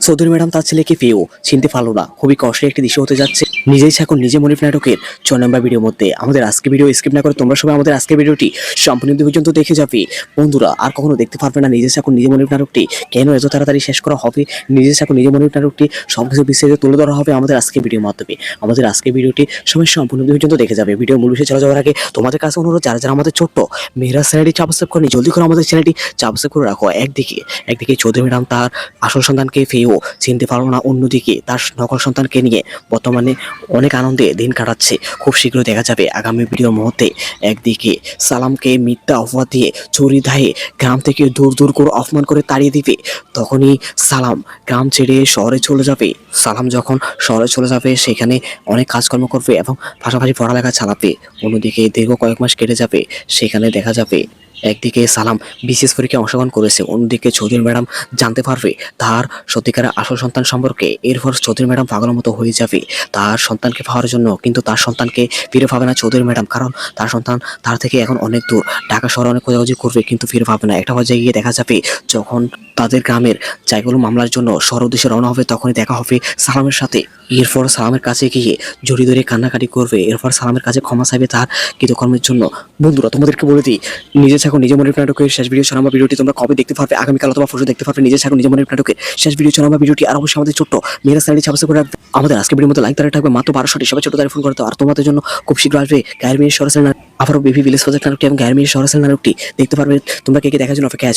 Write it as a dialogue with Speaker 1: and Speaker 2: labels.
Speaker 1: Chowdhury madam তার ছেলেকে পেয়েও চিনতে পারল না। খুবই কষ্টের একটি দৃশ্য হতে যাচ্ছে। নিজেই এখন নিজে মনিফ নাটকের ছ নম্বর ভিডিওর মধ্যে। আমাদের আজকে ভিডিও স্কিপ না করে তোমরা সবাই আমাদের আজকে ভিডিওটি সম্পূর্ণ পর্যন্ত দেখে যাবে। বন্ধুরা, আর কখনো দেখতে পারবে না নিজে এখন নিজে মনিফ নাটকটি। কেন এত তাড়াতাড়ি শেষ করা হবে? নিজে এখন নিজে মনিফ নাটকটি। সবকিছু বিস্তারিত তুলে ধরা হবে আমাদের আজকে ভিডিওর মাধ্যমে। আমাদের আজকে ভিডিওটি সবাই সম্পূর্ণ পর্যন্ত দেখে যাবে। ভিডিও মূল বিষয়ে চলে যাওয়ার আগে তোমাদের কাছে অনুরোধ, যারা যারা আমাদের ছোট্ট মেয়েরা চ্যানেলটি সাবস্ক্রাইব করেনি, জলদি করে আমাদের চ্যানেলটি সাবস্ক্রাইব করে রাখো। একদিকে একদিকে চৌধুরী ম্যাডাম তার আসল সন্তানকে ফেয়েও চিনতে পারল না, অন্যদিকে তার নকল সন্তানকে নিয়ে বর্তমানে অনেক আনন্দে দিন কাটাচ্ছে। খুব শীঘ্রই দেখা যাবে আগামী ভিডিওর মুহূর্তে একদিকে সালামকে মিথ্যা অপবাদ দিয়ে চুরি ধায়ে গ্রাম থেকে দূর দূর করে অপমান করে তাড়িয়ে দিবে, তখনই সালাম গ্রাম ছেড়ে শহরে চলে যাবে। সালাম যখন শহরে চলে যাবে, সেখানে অনেক কাজকর্ম করবে এবং পাশাপাশি পড়ালেখা চালাবে। অন্যদিকে দীর্ঘ কয়েক মাস কেটে যাবে, সেখানে দেখা যাবে একদিকে সালাম বিশেষ পরীক্ষায় অংশগ্রহণ করেছে, অন্যদিকে চৌধুরী ম্যাডাম জানতে পারবে তার সত্যিকারের আসল সন্তান সম্পর্কে। এরপর চৌধুরী ম্যাডাম পাগলের মতো হয়ে যাবে তার সন্তানকে পাওয়ার জন্য, কিন্তু তার সন্তানকে ফিরে পাবে না চৌধুরী ম্যাডাম, কারণ তার সন্তান তার থেকে এখন অনেক দূর। ঢাকা শহরে অনেক খোঁজাখুঁজি করবে, কিন্তু ফিরে পাবে না। একটা পর্যায়ে গিয়ে দেখা যাবে যখন তাদের গ্রামের জায়গাগুলো মামলার জন্য শহর উদ্দেশ্যে রওনা হবে, তখনই দেখা হবে সালামের সাথে। এরপর সালামের কাছে গিয়ে জড়ি ধরে কান্নাকাটি করবে। এরপর সালামের কাছে ক্ষমা চাইবে তার কৃতকর্মের জন্য। বন্ধুরা, তোমাদেরকে বলে দিই, নিজে ছাগো নিজের মনের নাটকের শেষ ভিডিও ছাড়া আমার ভিডিওটি তোমরা কবে দেখতে পারবে? আগামীকাল অথবা ফোটো দেখতে পারবে, নিজের ছাগো নিজের মনের নাটকের শেষ ভিডিও ছাড়া ভিডিওটি আর অবশ্যই আমাদের ছোট্ট মেয়েরা সাইডে সাবস্ক্রাইব করে রাখবে। আমাদের আজকে ভিডিওর মতো লাইক তারা থাকবে মাত্র বারোশোটি সবাই ছোট তারা ফোন করতে আর তোমাদের জন্য খুব শীঘ্র আসবে গায়ের মেয়ের সরাসরি আবারও বেবি ভিলেজ প্রজেক্ট নাটকটি এবং গায়ের মেয়ের সরাসরি নাটকটি। দেখতে পারবে তোমরা কে কে দেখার জন্য অপেক্ষা আছো।